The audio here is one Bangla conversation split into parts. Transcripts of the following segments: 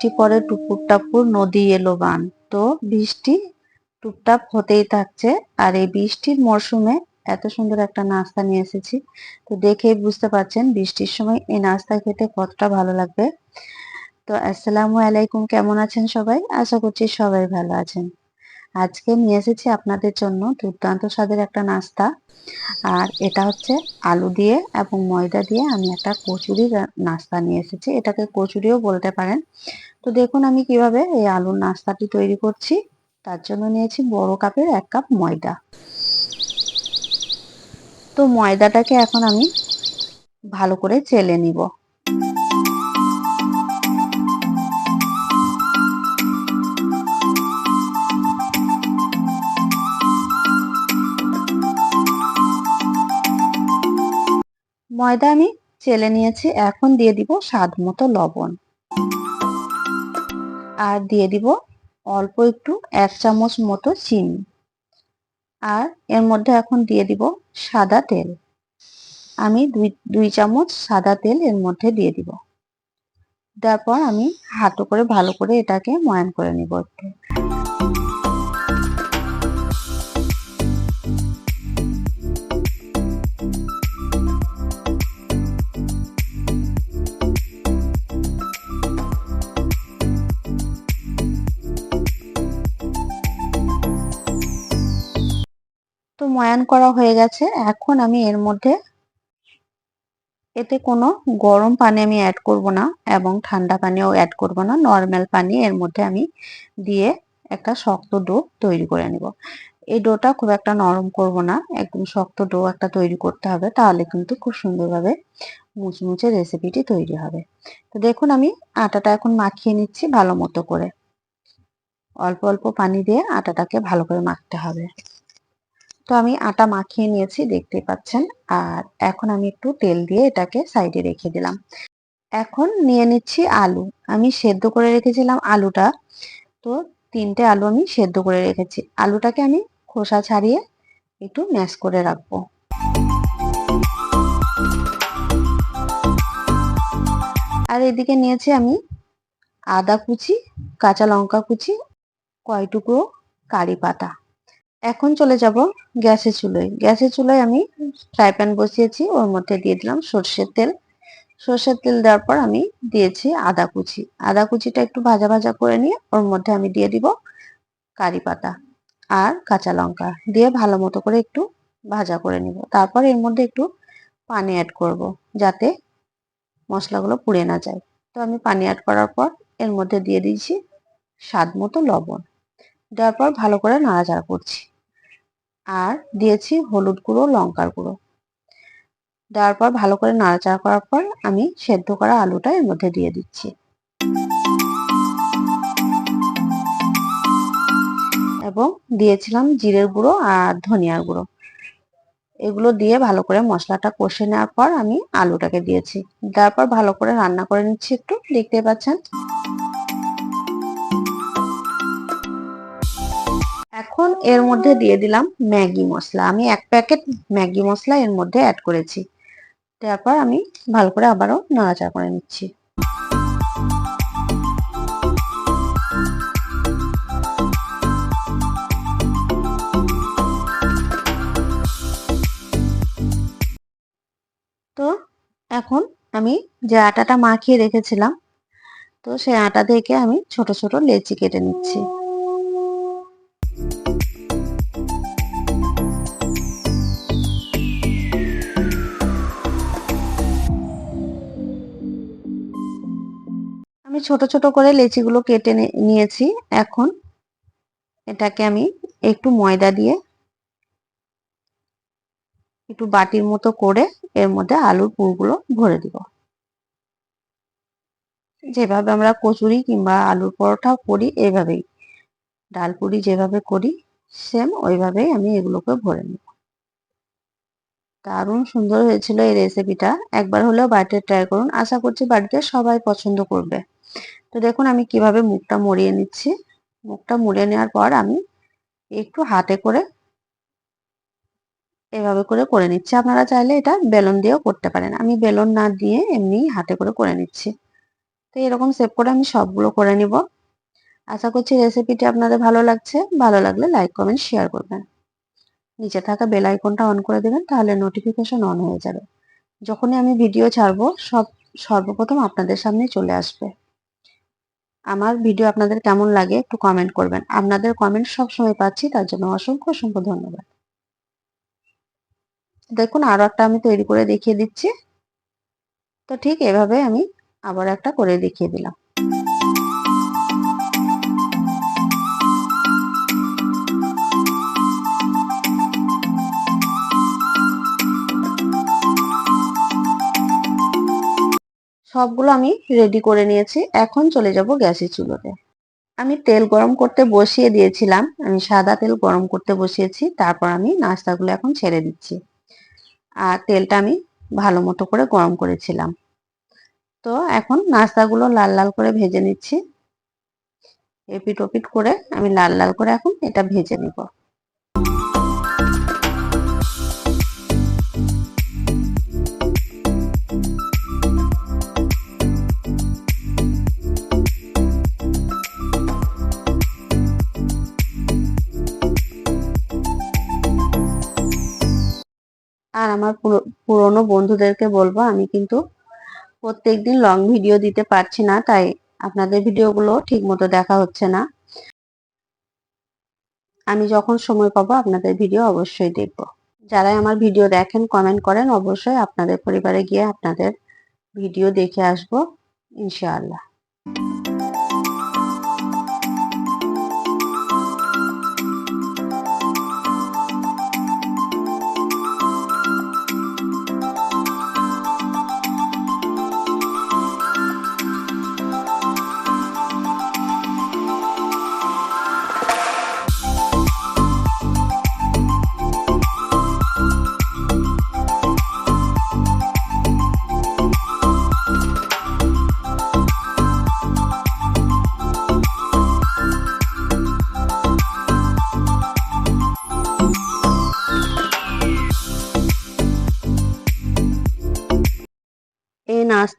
বৃষ্টি পরে টুপুর টাপুর নদী এলো বান। তো বৃষ্টি টুপটাপ হতেই থাকছে। আর এই বৃষ্টির মরশুমে এত সুন্দর একটা নাস্তা নিয়ে এসেছি। তো দেখেই বুঝতে পারছেন বৃষ্টির সময় এই নাস্তা খেতে কতটা ভালো লাগবে। তো আসসালামু আলাইকুম, কেমন আছেন সবাই? আশা করছি সবাই ভালো আছেন। আজকে নিয়ে এসেছি আপনাদের জন্য দুর্দান্ত স্বাদের একটা নাস্তা। আর এটা হচ্ছে আলু দিয়ে এবং ময়দা দিয়ে আমি একটা কচুরি নাস্তা নিয়ে এসেছি। এটাকে কচুরিও বলতে পারেন। তো দেখুন আমি কীভাবে এই আলুর নাস্তাটি তৈরি করছি। তার জন্য নিয়েছি বড় কাপের এক কাপ ময়দা। তো ময়দাটাকে এখন আমি ভালো করে চেলে নিব। ময়দা আমি চেলে নিয়েছি। এখন দিয়ে দিব স্বাদ মতো লবণ। আর দিয়ে দিব অল্প একটু এক চামচ মতো চিনি। আর এর মধ্যে এখন দিয়ে দিব সাদা তেল। আমি দুই দুই চামচ সাদা তেল এর মধ্যে দিয়ে দিব। তারপর আমি হাতো করে ভালো করে এটাকে ময়ান করে নিব একটু। ময়ান করা হয়ে গেছে। এখন আমি এর মধ্যে এতে কোনো গরম পানি আমি অ্যাড করব না এবং ঠান্ডা পানিও অ্যাড করব না। নর্মাল পানি এর মধ্যে আমি দিয়ে একটা শক্ত ডো তৈরি করে নেব। এই ডোটা খুব একটা নরম করব না, একদম শক্ত ডো একটা তৈরি করতে হবে, তাহলে কিন্তু খুব সুন্দরভাবে মুচমুচে রেসিপিটি তৈরি হবে। তো দেখুন, আমি আটাটা এখন মাখিয়ে নিচ্ছি ভালো মতো করে। অল্প অল্প পানি দিয়ে আটাটাকে ভালো করে মাখতে হবে। তো আমি আটা মাখিয়ে নিয়েছি দেখতে পাচ্ছেন। আর এখন আমি একটু তেল দিয়ে এটাকে সাইডে রেখে দিলাম। এখন নিয়ে নিচ্ছি আলু। আমি সেদ্ধ করে রেখেছিলাম আলুটা। তো তিনটে আলু আমি সেদ্ধ করে রেখেছি। আলুটাকে আমি খোসা ছাড়িয়ে একটু ম্যাশ করে রাখব। আর এদিকে নিয়েছি আমি আদা কুচি, কাঁচা লঙ্কা কুচি, কয় টুকরো কারি পাতা। এখন চলে যাব গ্যাসের চুলোয়। গ্যাসের চুলোয় আমি ফ্রাই প্যান বসিয়েছি, ওর মধ্যে দিয়ে দিলাম সর্ষের তেল। সর্ষের তেল দেওয়ার পর আমি দিয়েছি আদা কুচি। আদা কুচিটা একটু ভাজা ভাজা করে নিয়ে ওর মধ্যে আমি দিয়ে দিব কারি পাতা আর কাঁচা লঙ্কা। দিয়ে ভালো মতো করে একটু ভাজা করে নিব। তারপর এর মধ্যে একটু পানি অ্যাড করব যাতে মশলাগুলো পুড়ে না যায়। তো আমি পানি অ্যাড করার পর এর মধ্যে দিয়ে দিয়েছি স্বাদ মতো লবণ। দেওয়ার পর ভালো করে নাড়াচাড়া করছি। আর দিয়েছি হলুদ গুঁড়ো, লঙ্কার গুঁড়ো। দেওয়ার পর ভালো করে নাড়াচাড়া করার পর আমি সেদ্ধ করা আলুটা এর মধ্যে দিয়ে দিচ্ছি। এবং দিয়েছিলাম জিরের গুঁড়ো আর ধনিয়ার গুঁড়ো। এগুলো দিয়ে ভালো করে মশলাটা কষে নেওয়ার পর আমি আলুটাকে দিয়েছি। দেওয়ার পর ভালো করে রান্না করে নিচ্ছি একটু দেখতে পাচ্ছেন? এখন এর মধ্যে দিয়ে দিলাম ম্যাগি মশলা। আমি এক প্যাকেট ম্যাগি মশলা এর মধ্যে অ্যাড করেছি। তারপর আমি ভালো করে আবারও নাড়াচাড়া করে নিচ্ছি। তো এখন আমি যে আটাটা মাখিয়ে রেখেছিলাম, তো সেই আটা থেকে আমি ছোট ছোট লেচি কেটে নিচ্ছি। আমি ছোট ছোট করে লেচিগুলো কেটে নিয়েছি। এখন এটাকে আমি একটু ময়দা দিয়ে একটু বাটির মতো করে এর মধ্যে আলুর পুরগুলো ভরে দিব। যেভাবে আমরা কচুরি কিংবা আলুর পরোটা করি, এভাবেই। ডাল পুরি যেভাবে করি সেম ওইভাবেই আমি এগুলোকে ভরে নেব। দারুণ সুন্দর হয়েছিল এই রেসিপিটা একবার হলেও বাড়িতে ট্রাই করুন। আশা করছি বাড়িতে সবাই পছন্দ করবে। তো দেখুন, আমি কীভাবে মুখটা মরিয়ে নিচ্ছি। মুখটা মুড়িয়ে নেওয়ার পর আমি একটু হাতে করে এভাবে করে করে নিচ্ছি। আপনারা চাইলে এটা বেলন দিয়েও করতে পারেন। আমি বেলুন না দিয়ে এমনি হাতে করে করে নিচ্ছি। তো এরকম সেভ করে আমি সবগুলো করে নিব। আশা করছি রেসিপিটি আপনাদের ভালো লাগছে। ভালো লাগলে লাইক, কমেন্ট, শেয়ার করবেন। নিচে থাকা বেল আইকনটা অন করে দেবেন, তাহলে নোটিফিকেশন অন হয়ে যাবে। যখনই আমি ভিডিও ছাড়বো, সব, সর্বপ্রথম আপনাদের সামনে চলে আসবে। আমার ভিডিও আপনাদের কেমন লাগে একটু কমেন্ট করবেন। আপনাদের কমেন্ট সব সময় পাচ্ছি, তার জন্য অসংখ্য অসংখ্য ধন্যবাদ। দেখুন, আরও একটা আমি তৈরি করে দেখিয়ে দিচ্ছি। তো ঠিক এভাবে আমি আবার একটা করে দেখিয়ে দিলাম। সবগুলো আমি রেডি করে নিয়েছি। এখন চলে যাব গ্যাসের চুলোতে। আমি তেল গরম করতে বসিয়ে দিয়েছিলাম। আমি সাদা তেল গরম করতে বসিয়েছি। তারপর আমি নাস্তাগুলো এখন ছেড়ে দিচ্ছি। আর তেলটা আমি ভালো মতো করে গরম করেছিলাম। তো এখন নাস্তাগুলো লাল লাল করে ভেজে নিচ্ছি। এপিট ওপিট করে আমি লাল লাল করে এখন এটা ভেজে নিব। আমার পুরনো বন্ধুদেরকে বলব, আমি কিন্তু প্রত্যেকদিন লং ভিডিও দিতে পারছি না, তাই আপনাদের ভিডিওগুলো ঠিক মতো দেখা হচ্ছে না। আমি যখন সময় পাবো, আপনাদের ভিডিও অবশ্যই দেখব। যারাই আমার ভিডিও দেখেন কমেন্ট করেন, অবশ্যই আপনাদের পরিবারে গিয়ে আপনাদের ভিডিও দেখে আসব, ইনশাআল্লাহ।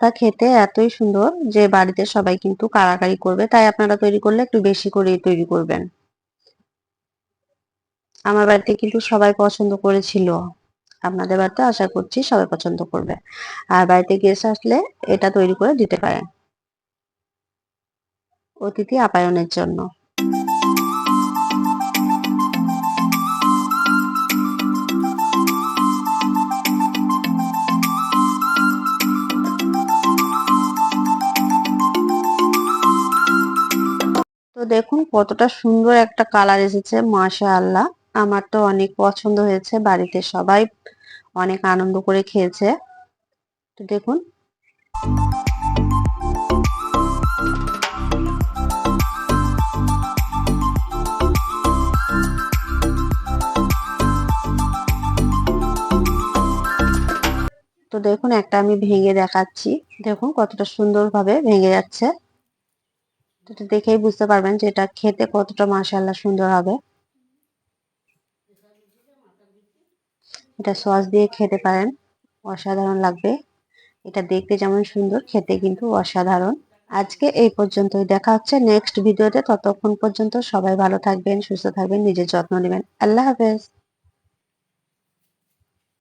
নাস্তা খেতে এতই সুন্দর যে বাড়িতে সবাই কিন্তু কাড়াকাড়ি করবে। তাই আপনারা তৈরি করলে একটু বেশি করেই তৈরি করবেন। আমার বাড়িতে কিন্তু সবাই পছন্দ করেছিল। আপনাদের বাড়িতে আশা করছি সবাই পছন্দ করবে। আর বাড়িতে গেস্ট আসলে এটা তৈরি করে দিতে পারেন অতিথি আপ্যায়নের জন্য। তো দেখুন কতটা সুন্দর একটা কালার এসেছে মাশা আল্লাহ আমার তো অনেক পছন্দ হয়েছে, বাড়িতে সবাই অনেক আনন্দ করে খেয়েছে। তো দেখুন। তো দেখুন, একটা আমি ভেঙে দেখাচ্ছি। দেখুন কতটা সুন্দরভাবে ভেঙে যাচ্ছে। এটা দেখেই বুঝতে পারবেন যে এটা খেতে কতটা মাসাল্লা সুন্দর হবে। এটা সস দিয়ে খেতে পারেন, অসাধারণ লাগবে। এটা দেখতে যেমন সুন্দর, খেতে কিন্তু অসাধারণ। আজকে এই পর্যন্তই, দেখা হচ্ছে নেক্সট ভিডিওতে ততক্ষণ পর্যন্ত সবাই ভালো থাকবেন, সুস্থ থাকবেন, নিজের যত্ন নেবেন। আল্লাহ হাফেজ।